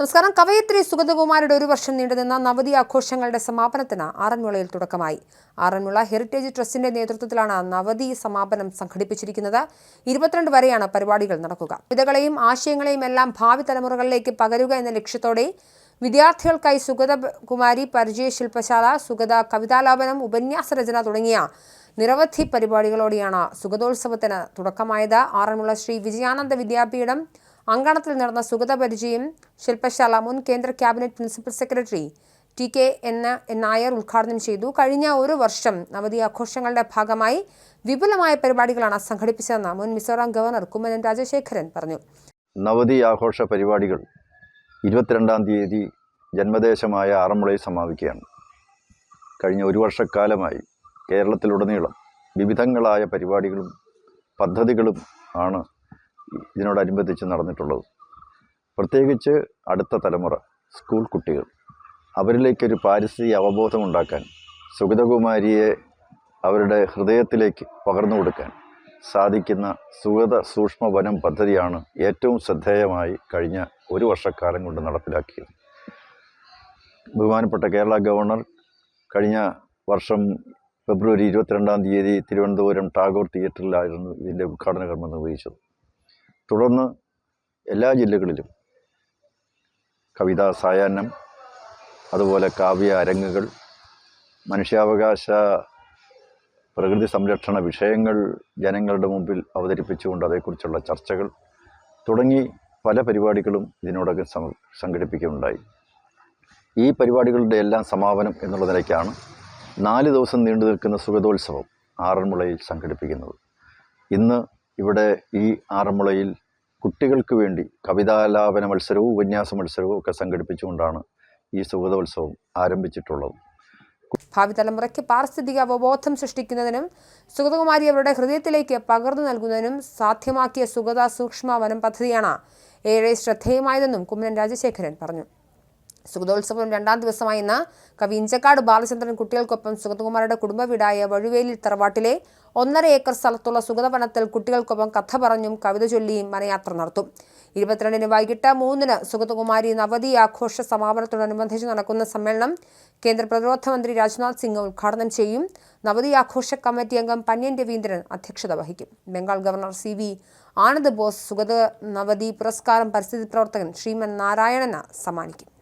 നമസ്കാരം. കവയത്രി സുഗതകുമാരുടെ ഒരു വർഷം നീണ്ടുനിന്ന നവതി ആഘോഷങ്ങളുടെ സമാപനത്തിന് ആറന്മുളയിൽ തുടക്കമായി. ആറന്മുള ഹെറിറ്റേജ് ട്രസ്റ്റിന്റെ നേതൃത്വത്തിലാണ് നവതി സമാപനം സംഘടിപ്പിച്ചിരിക്കുന്നത്. ഇരുപത്തിരണ്ട് വരെയാണ് പരിപാടികൾ നടക്കുക. വിധകളെയും ആശയങ്ങളെയും എല്ലാം ഭാവി തലമുറകളിലേക്ക് പകരുക എന്ന ലക്ഷ്യത്തോടെ വിദ്യാർത്ഥികൾക്കായി സുഗത കുമാരി പരിചയ ശില്പശാല സുഗത കവിതാലാപനം ഉപന്യാസ രചന തുടങ്ങിയ നിരവധി പരിപാടികളോടെയാണ് സുഗതോത്സവത്തിന് തുടക്കമായത്. ആറന്മുള ശ്രീ വിജയാനന്ദ വിദ്യാപീഠം അങ്കണത്തിൽ നടന്ന സുഗത പരിചയം ശില്പശാല മുൻ കേന്ദ്ര cabinet principal secretary T K N Nair ഉദ്ഘാടനം ചെയ്തു. കഴിഞ്ഞ ഒരു വർഷം അവധി ആഘോഷങ്ങളുടെ ഭാഗമായി വിപുലമായ പരിപാടികളാണ് സംഘടിപ്പിച്ചതെന്ന് മുൻ മിസോറാം ഗവർണർ കുമ്മനം രാജശേഖരൻ പറഞ്ഞു. നവതി ആഘോഷ പരിപാടികൾ ഇരുപത്തിരണ്ടാം തീയതി ജന്മദേശമായ ആറന്മുളയിൽ സമാപിക്കുകയാണ്. കഴിഞ്ഞ ഒരു വർഷക്കാലമായി കേരളത്തിലുടനീളം വിവിധങ്ങളായ പരിപാടികളും പദ്ധതികളും ആണ് ഇതിനോടനുബന്ധിച്ച് നടന്നിട്ടുള്ളത്. പ്രത്യേകിച്ച് അടുത്ത തലമുറ സ്കൂൾ കുട്ടികൾ അവരിലേക്കൊരു പാരിസ്ഥിതിക അവബോധം ഉണ്ടാക്കാൻ സുഗതകുമാരിയെ അവരുടെ ഹൃദയത്തിലേക്ക് പകർന്നു കൊടുക്കാൻ സാധിക്കുന്ന സുഗത സൂക്ഷ്മ വനം പദ്ധതിയാണ് ഏറ്റവും ശ്രദ്ധേയമായി കഴിഞ്ഞ ഒരു വർഷക്കാലം കൊണ്ട് നടപ്പിലാക്കിയത്. ബഹുമാനപ്പെട്ട കേരള ഗവർണർ കഴിഞ്ഞ വർഷം ഫെബ്രുവരി ഇരുപത്തിരണ്ടാം തീയതി തിരുവനന്തപുരം ടാഗോർ തിയേറ്ററിലായിരുന്നു ഇതിന്റെ ഉദ്ഘാടന കർമ്മം നിർവഹിച്ചത്. തുടർന്ന് എല്ലാ ജില്ലകളിലും കവിതാ സായാഹ്നം അതുപോലെ കാവ്യ അരങ്ങുകൾ മനുഷ്യാവകാശ പ്രകൃതി സംരക്ഷണ വിഷയങ്ങൾ ജനങ്ങളുടെ മുമ്പിൽ അവതരിപ്പിച്ചുകൊണ്ട് അതേക്കുറിച്ചുള്ള ചർച്ചകൾ തുടങ്ങി പല പരിപാടികളും ഇതിനോടകം സംഘടിപ്പിക്കുകയുണ്ടായി. ഈ പരിപാടികളുടെ എല്ലാം സമാപനം എന്നുള്ള നിലയ്ക്കാണ് നാല് ദിവസം നീണ്ടു നിൽക്കുന്ന സുഗതോത്സവം ആറന്മുളയിൽ സംഘടിപ്പിക്കുന്നത്. ഇന്ന് ഇവിടെ ഈ ആറന്മുളയിൽ കുട്ടികൾക്ക് വേണ്ടി കവിതാലാപന മത്സരവും ഉപന്യാസ മത്സരവും ഒക്കെ സംഘടിപ്പിച്ചുകൊണ്ടാണ് ഈ സുഗതോത്സവം ആരംഭിച്ചിട്ടുള്ളത്. ഭാവി തലമുറയ്ക്ക് പാരിസ്ഥിതിക അവബോധം സൃഷ്ടിക്കുന്നതിനും സുഗതകുമാരി അവരുടെ ഹൃദയത്തിലേക്ക് പകർന്നു നൽകുന്നതിനും സാധ്യമാക്കിയ സുഗത സൂക്ഷ്മ വനം പദ്ധതിയാണ് ഏറെ ശ്രദ്ധേയമായതെന്നും കുമ്മനം രാജശേഖരൻ പറഞ്ഞു. സുഗതോത്സവം രണ്ടാം ദിവസമായ ഇന്ന് കവി ഇഞ്ചക്കാട് ബാലചന്ദ്രൻ കുട്ടികൾക്കൊപ്പം സുഗതകുമാരുടെ കുടുംബ വീടായ വഴുവേലി തറവാട്ടിലെ ഒന്നര ഏക്കർ സ്ഥലത്തുള്ള സുഗതവനത്തിൽ കുട്ടികൾക്കൊപ്പം കഥ പറഞ്ഞും കവിത ചൊല്ലിയും മനയാത്ര നടത്തും. ഇരുപത്തിരണ്ടിന് വൈകിട്ട് മൂന്നിന് സുഗതകുമാരി നവതി ആഘോഷ സമാപനത്തോടനുബന്ധിച്ച് നടക്കുന്ന സമ്മേളനം കേന്ദ്ര പ്രതിരോധ മന്ത്രി രാജ്നാഥ് സിംഗ് ഉദ്ഘാടനം ചെയ്യും. നവതി ആഘോഷ കമ്മിറ്റി അംഗം പന്യൻ രവീന്ദ്രൻ അധ്യക്ഷത വഹിക്കും. Bengal governor C V Ananda Bose Sugatha നവതി പുരസ്കാരം പരിസ്ഥിതി പ്രവർത്തകൻ ശ്രീമൻ നാരായണന് സമ്മാനിക്കും.